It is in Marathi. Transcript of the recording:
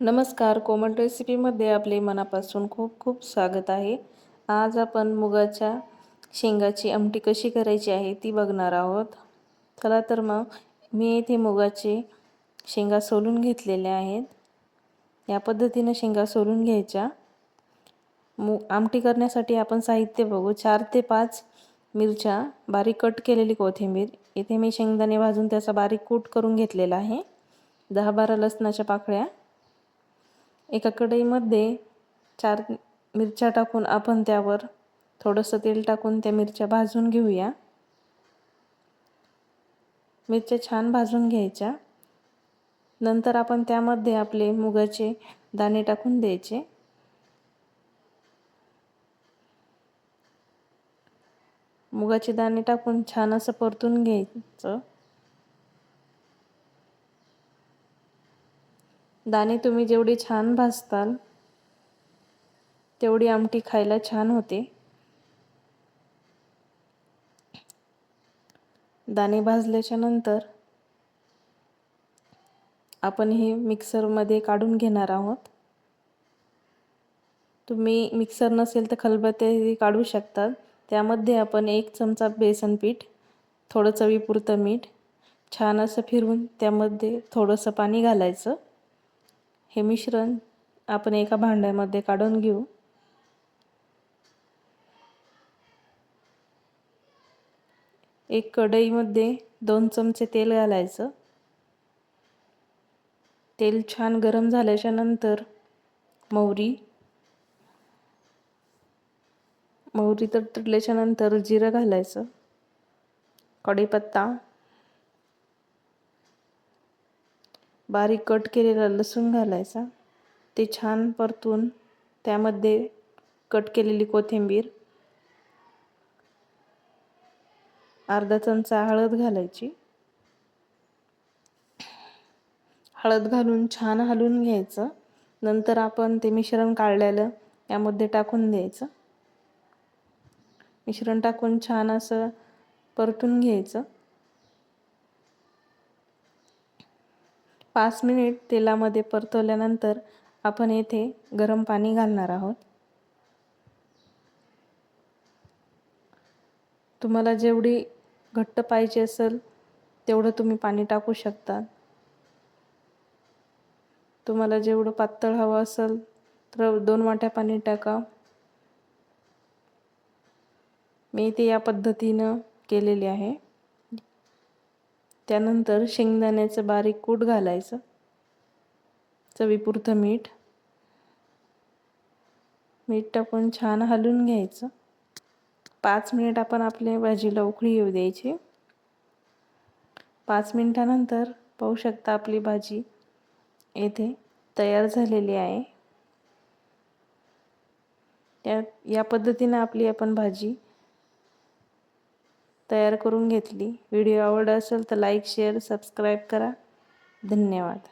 नमस्कार. कोमल रेसिपीमध्ये आपले मनापासून खूप खूप स्वागत आहे. आज आपण मुगाच्या शेंगाची आमटी कशी करायची आहे ती बघणार आहोत. चला तर मग मी येथे मुगाचे शेंगा सोलून घेतलेल्या आहेत. या पद्धतीनं शेंगा सोलून घ्यायच्या. मु आमटी करण्यासाठी आपण साहित्य बघू. चार ते पाच मिरच्या बारीक कट केलेली कोथिंबीर. इथे मी शेंगदाणे भाजून त्याचा बारीक कूट करून घेतलेला आहे. दहा बारा लसणाच्या पाकळ्या. एका कढईमध्ये चार मिरच्या टाकून आपण त्यावर थोडंसं तेल टाकून त्या मिरच्या भाजून घेऊया. मिरच्या छान भाजून घ्यायच्या. नंतर आपण त्यामध्ये आपले मुगाचे दाणे टाकून द्यायचे. मुगाचे दाणे टाकून छान असं परतून घ्यायचं. दाणे तुम्ही जेवढे छान भाजताल तेवढी आमटी खायला छान होते. दाणे भाजल्याच्या नंतर आपण हे मिक्सरमध्ये काढून घेणार आहोत. तुम्ही मिक्सर नसेल तर खलबत्ते काढू शकतात. त्यामध्ये आपण एक चमचा बेसन पीठ थोडं चवीपुरतं मीठ छान असं फिरवून त्यामध्ये थोडंसं पाणी घालायचं. हे मिश्रण आपण एका भांड्यामध्ये काढून घेऊ. एक कढईमध्ये दोन चमचे तेल घालायचं. तेल छान गरम झाल्याच्यानंतर मोहरी मोहरी तडतडल्याच्या नंतर जिरं घालायचं. कढीपत्ता. बारीक कट केलेला लसूण घालायचा. ते छान परतून त्यामध्ये कट केलेली कोथिंबीर. अर्धा चमचा हळद घालायची. हळद घालून छान हलवून घ्यायचं. नंतर आपण ते मिश्रण काढलेलं यामध्ये टाकून द्यायचं. मिश्रण टाकून छान असं परतून घ्यायचं. पाच मिनिट तेलामध्ये परतवल्यानंतर आपण येथे गरम पाणी घालणार आहोत. तुम्हाला जेवढी घट्ट पाहिजे असेल तेवढं तुम्ही पाणी टाकू शकता. तुम्हाला जेवढं पातळ हवं असेल तर दोन वाट्या पाणी टाका. मी ते या पद्धतीनं केलेले आहे. त्यानंतर शेंगदाण्याचं बारीक कूट घालायचं. चवीपुरतं मीठ. मीठ टाकून छान हलवून घ्यायचं. पाच मिनिट आपण आपल्या भाजीला उकळी येऊ द्यायची. पाच मिनिटानंतर पाहू शकता आपली भाजी येथे तयार झालेली आहे. त्या या पद्धतीनं आपली आपण भाजी तयार करून घेतली. व्हिडिओ आवडला असेल तर लाईक शेअर सबस्क्राईब करा. धन्यवाद.